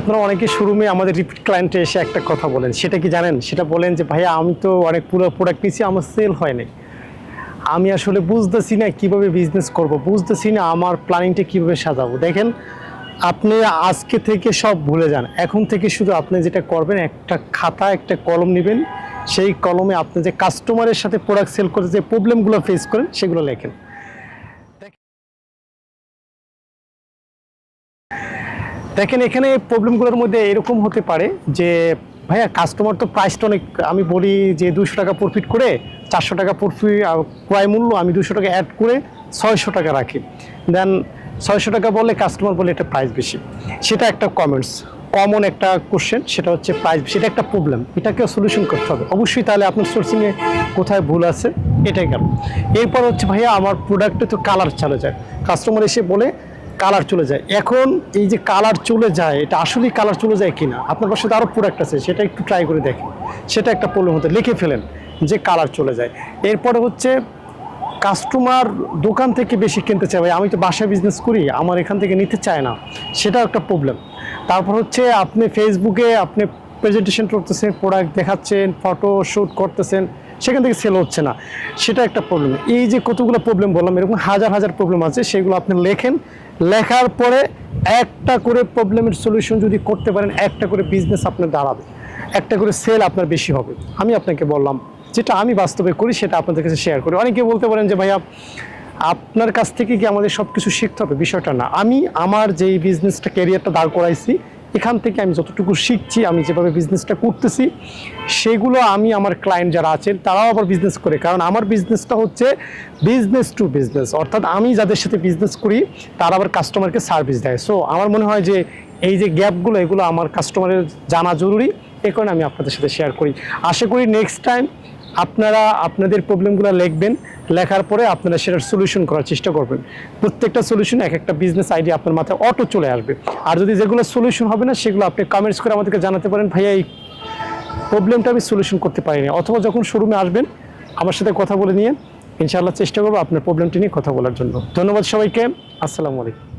আপনারা অনেকে শোরুমে আমাদের রিপিট ক্লায়েন্টে এসে একটা কথা বলেন, সেটা কি জানেন? সেটা বলেন যে, ভাইয়া, আমি তো অনেক পুরো প্রোডাক্ট নিয়েছি আমার সেল হয়নি আমি আসলে বুঝতেছি না কীভাবে বিজনেস করব, বুঝতেছি না আমার প্ল্যানিংটা কীভাবে সাজাবো। দেখেন, আপনি আজকে থেকে সব ভুলে যান। এখন থেকে শুধু আপনি যেটা করবেন, একটা খাতা, একটা কলম নেবেন। সেই কলমে আপনি যে কাস্টমারের সাথে প্রোডাক্ট সেল করতে যে প্রবলেমগুলো ফেস করেন, সেগুলো লেখেন। দেখেন, এখানে প্রবলেমগুলোর মধ্যে এরকম হতে পারে যে, ভাইয়া কাস্টমার তো প্রাইসটা অনেক, আমি বলি যে দুশো টাকা প্রফিট করে চারশো টাকা প্রফিট ক্রয় মূল্য আমি দুশো টাকা অ্যাড করে ছয়শো টাকা রাখি। দেন ছয়শো টাকা বলে কাস্টমার বলে এটা প্রাইস বেশি। সেটা একটা কমেন্টস কমন একটা কোশ্চেন সেটা হচ্ছে প্রাইস সেটা একটা প্রবলেম এটাকে সলিউশন করতে হবে। অবশ্যই তাহলে আপনার সোর্সিংয়ে কোথায় ভুল আছে, এটাই গেল। এরপর হচ্ছে, ভাইয়া, আমার প্রোডাক্টে তো কালার চলে যায়। কাস্টমার এসে বলে কালার চলে যায়। এখন এই যে কালার চলে যায়, এটা আসলেই কালার চলে যায় কিনা? আপনার পাশে তো আরও প্রোডাক্ট আছে, সেটা একটু ট্রাই করে দেখেন। সেটা একটা প্রবলেম হতে লিখে ফেলেন যে কালার চলে যায়। এরপরে হচ্ছে কাস্টমার দোকান থেকে বেশি কিনতে চায়। ভাই, আমি তো বাসায় বিজনেস করি, আমার এখান থেকে নিতে চায় না। সেটাও একটা প্রবলেম তারপর হচ্ছে আপনি ফেসবুকে আপনি প্রেজেন্টেশন করতেছেন প্রোডাক্ট দেখাচ্ছেন ফটো শ্যুট করতেছেন। সেখান থেকে সেল হচ্ছে না। সেটা একটা প্রবলেম এই যে কতগুলো প্রবলেম বললাম, এরকম হাজার হাজার প্রবলেম আছে, সেগুলো আপনি লেখেন। লেখার পরে একটা করে প্রবলেমের সলিউশন যদি করতে পারেন, একটা করে বিজনেস আপনার দাঁড়াবে। একটা করে সেল আপনার বেশি হবে। আমি আপনাকে বললাম, যেটা আমি বাস্তবে করি, সেটা আপনাদের কাছে শেয়ার করি। অনেকে বলতে পারেন যে, ভাইয়া, আপনার কাছ থেকে কি আমাদের সব কিছু শিখতে হবে? বিষয়টা না। আমি আমার যেই বিজনেসটা ক্যারিয়ারটা দাঁড় করাইছি এখান থেকে আমি যতটুকু শিখছি, আমি যেভাবে বিজনেসটা করতেছি, সেগুলো আমি আমার ক্লায়েন্ট যারা আছেন, তারাও আবার বিজনেস করে। কারণ আমার বিজনেসটা হচ্ছে বিজনেস টু বিজনেস অর্থাৎ আমি যাদের সাথে বিজনেস করি, তারা আবার কাস্টমারকে সার্ভিস দেয়। সো আমার মনে হয় যে এই যে গ্যাপগুলো এগুলো আমার কাস্টমারের জানা জরুরি, এ কারণে আমি আপনাদের সাথে শেয়ার করি। আশা করি নেক্সট টাইম আপনারা আপনাদের প্রবলেমগুলো লিখবেন, লেখার পরে আপনারা সেটার সলিউশন করার চেষ্টা করবেন। প্রত্যেকটা সলিউশন এক একটা বিজনেস আইডিয়া আপনার মাথায় অটো চলে আসবে। আর যদি যেগুলো সলিউশন হবে না, সেগুলো আপনি কমেন্টস করে আমাদেরকে জানাতে পারেন, ভাইয়া, এই প্রবলেমটা আমি সলিউশন করতে পারিনি। অথবা যখন শোরুমে আসবেন, আমার সাথে কথা বলে নিয়ে, ইনশাআল্লাহ চেষ্টা করব আপনার প্রবলেমটি নিয়ে কথা বলার জন্য। ধন্যবাদ সবাইকে। আসসালামু আলাইকুম।